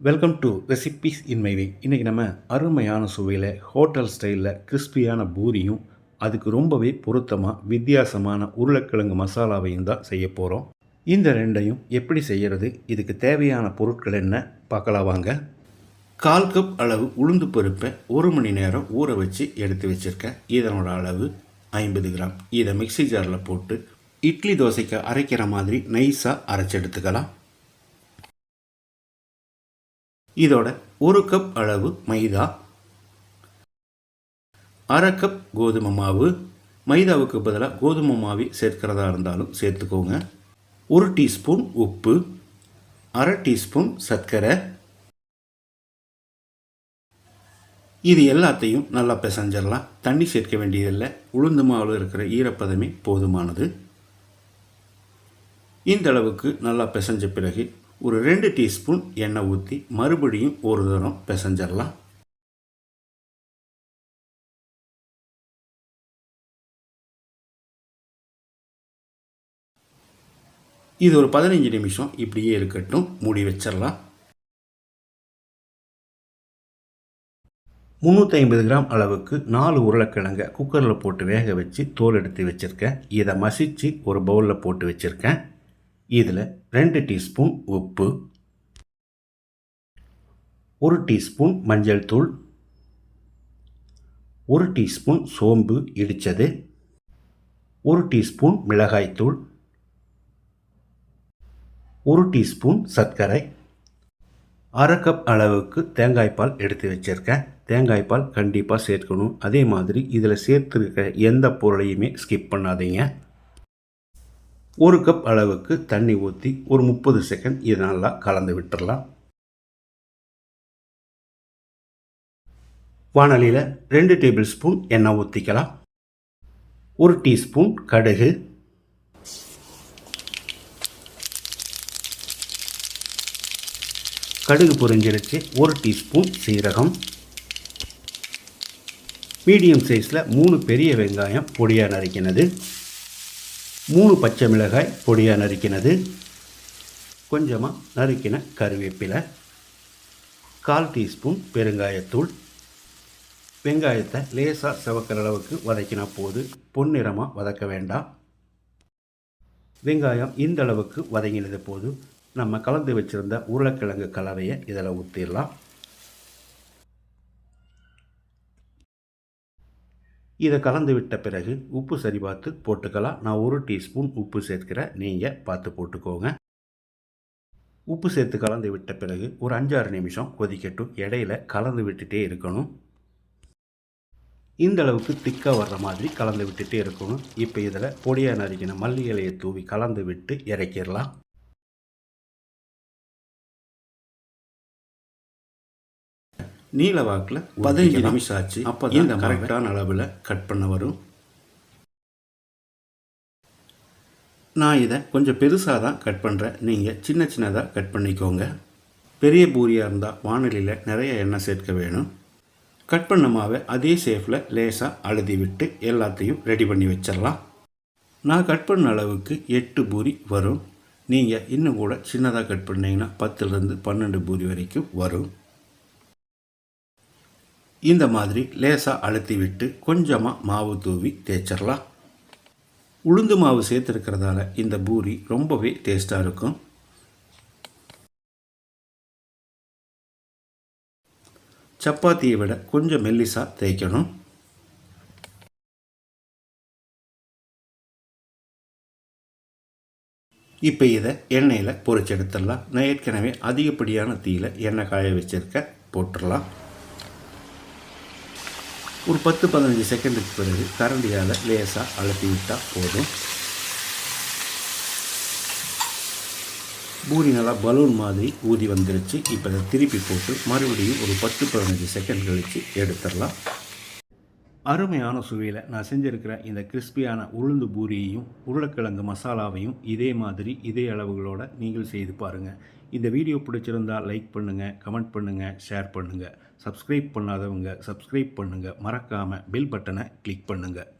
Welcome to recipes in my way இன்றைக்கி நம்ம அருமையான சுவையில் ஹோட்டல் ஸ்டைலில் கிறிஸ்பியான பூரியும் அதுக்கு ரொம்பவே பொருத்தமாக வித்தியாசமான உருளைக்கிழங்கு மசாலாவையும் தான் செய்ய போகிறோம் இந்த ரெண்டையும் எப்படி செய்கிறது இதுக்கு தேவையான பொருட்கள் என்ன பார்க்கலாம் வாங்க. கால் கப் அளவு உளுந்து பருப்பை ஒரு மணி நேரம் ஊற வச்சு எடுத்து வச்சுருக்கேன். இதனோட அளவு ஐம்பது கிராம். இதை மிக்ஸி ஜாரில் போட்டு இட்லி தோசைக்கு அரைக்கிற மாதிரி நைஸாக அரைச்சி எடுத்துக்கலாம். இதோட ஒரு கப் அளவு மைதா அரை கப் கோதுமை மாவு. மைதாவுக்கு பதிலாக கோதுமை மாவி சேர்க்கிறதா இருந்தாலும் சேர்த்துக்கோங்க. ஒரு டீஸ்பூன் உப்பு அரை டீஸ்பூன் சர்க்கரை. இது எல்லாத்தையும் நல்லா பிசைஞ்சிடலாம். தண்ணி சேர்க்க வேண்டியதில்லை. உளுந்து மாவில் இருக்கிற ஈரப்பதமே போதுமானது. இந்த அளவுக்கு நல்லா பிசைஞ்ச பிறகு ஒரு ரெண்டு டீஸ்பூன் எண்ணெய் ஊற்றி மறுபடியும் ஒரு தரம் பிசைஞ்சிடலாம். இது ஒரு பதினஞ்சு நிமிஷம் இப்படியே இருக்கட்டும். மூடி வச்சிடலாம். முந்நூற்றி ஐம்பது கிராம் அளவுக்கு நாலு உருளைக்கிழங்கை குக்கரில் போட்டு வேக வச்சு தோல் எடுத்து வச்சுருக்கேன். இதை மசித்து ஒரு பவுலில் போட்டு வச்சுருக்கேன். இதில் ரெண்டு டீஸ்பூன் உப்பு ஒரு டீஸ்பூன் மஞ்சள் தூள் ஒரு டீஸ்பூன் சோம்பு இடித்தது ஒரு டீஸ்பூன் மிளகாய்த்தூள் ஒரு டீஸ்பூன் சர்க்கரை அரை கப் அளவுக்கு தேங்காய்ப்பால் எடுத்து வச்சுருக்கேன். தேங்காய்ப்பால் கண்டிப்பாக சேர்க்கணும். அதே மாதிரி இதில் சேர்த்துருக்க எந்த பொருளையுமே ஸ்கிப் பண்ணாதீங்க. ஒரு கப் அளவுக்கு தண்ணி ஊற்றி ஒரு முப்பது செகண்ட் இது நல்லா கலந்து விட்டுடலாம் வானலியில் ரெண்டு டேபிள் ஸ்பூன் எண்ணெய் ஊற்றிக்கலாம் ஒரு டீஸ்பூன் கடுகு. கடுகு பொரிஞ்சிருச்சு ஒரு டீஸ்பூன் சீரகம். மீடியம் சைஸில் மூணு பெரிய வெங்காயம் பொடியாக நறுக்கினது. மூணு பச்சை மிளகாய் பொடியாக நறுக்கினது. கொஞ்சமாக நறுக்கின கருவேப்பிலை. கால் டீஸ்பூன் பெருங்காயத்தூள். வெங்காயத்தை லேசாக செவக்கிற அளவுக்கு வதக்கினா போது பொன்னிறமாக வதக்க வேண்டாம். வெங்காயம் இந்த அளவுக்கு வதங்கினது போது நம்ம கலந்து வச்சுருந்த உருளைக்கிழங்கு கலவையை இதில் ஊற்றிடலாம் இதை கலந்து விட்ட பிறகு உப்பு சரி பார்த்து போட்டுக்கலாம். நான் ஒரு டீஸ்பூன் உப்பு சேர்க்கிறேன் நீங்கள் பார்த்து போட்டுக்கோங்க. உப்பு சேர்த்து கலந்து விட்ட பிறகு ஒரு அஞ்சாறு நிமிஷம் கொதிக்கட்டும். இடையில கலந்து விட்டுட்டே இருக்கணும். இந்த அளவுக்கு திக்காக வர்ற மாதிரி கலந்து விட்டுட்டே இருக்கணும். இப்போ இதில் பொடியாக நறுக்கின மல்லி இலையை தூவி கலந்து விட்டு இறக்கிடலாம். நீல வாக்கில் பதினஞ்சு நிமிஷம் ஆச்சு அப்போ இந்த கரெக்டான அளவில் கட் பண்ண வரும். நான் இதை கொஞ்சம் பெருசாக தான் கட் பண்ணுறேன் நீங்கள் சின்ன சின்னதாக கட் பண்ணிக்கோங்க. பெரிய பூரியாக இருந்தால் வானொலியில் நிறைய எண்ணெய் சேர்க்க வேணும். கட் பண்ண மாவை அதே ஷேஃபில் லேசாக அழுதி விட்டு எல்லாத்தையும் ரெடி பண்ணி வச்சிடலாம். நான் கட் பண்ண அளவுக்கு எட்டு பூரி வரும். நீங்கள் இன்னும் கூட சின்னதாக கட் பண்ணிங்கன்னா பத்துலேருந்து பன்னெண்டு பூரி வரைக்கும் வரும். இந்த மாதிரி லேசாக அழுத்தி விட்டு கொஞ்சமாக மாவு தூவி தேய்ச்சிடலாம். உளுந்து மாவு சேர்த்துருக்கிறதால இந்த பூரி ரொம்பவே டேஸ்ட்டாக இருக்கும். சப்பாத்தியை விட கொஞ்சம் மெல்லிசாக தேய்க்கணும். இப்போ இதை எண்ணெயில் பொறிச்செடுத்துடலாம் நான் ஏற்கனவே அதிகப்படியான தீயில் எண்ணெய் காய வச்சுருக்க போட்டுடலாம். ஒரு பத்து பதினஞ்சு செகண்டுக்கு பிறகு கரண்டியால் லேசாக அழுத்தி விட்டால் போதும். பூரி நல்லா பலூன் மாதிரி ஊதி வந்துருச்சு. இப்போ அதை திருப்பி போட்டு மறுபடியும் ஒரு பத்து பதினஞ்சு செகண்ட் கழித்து எடுத்துடலாம். அருமையான சுவையில் நான் செஞ்சுருக்கிற இந்த கிறிஸ்பியான உளுந்து பூரியையும் உருளைக்கிழங்கு மசாலாவையும் இதே மாதிரி இதே அளவுகளோடு நீங்கள் செய்து பாருங்கள் இந்த வீடியோ பிடிச்சிருந்தால் லைக் பண்ணுங்கள் கமெண்ட் பண்ணுங்கள் ஷேர் பண்ணுங்கள் சப்ஸ்கிரைப் பண்ணாதவங்க சப்ஸ்கிரைப் பண்ணுங்கள் மறக்காமல் பெல் பட்டனை கிளிக் பண்ணுங்கள்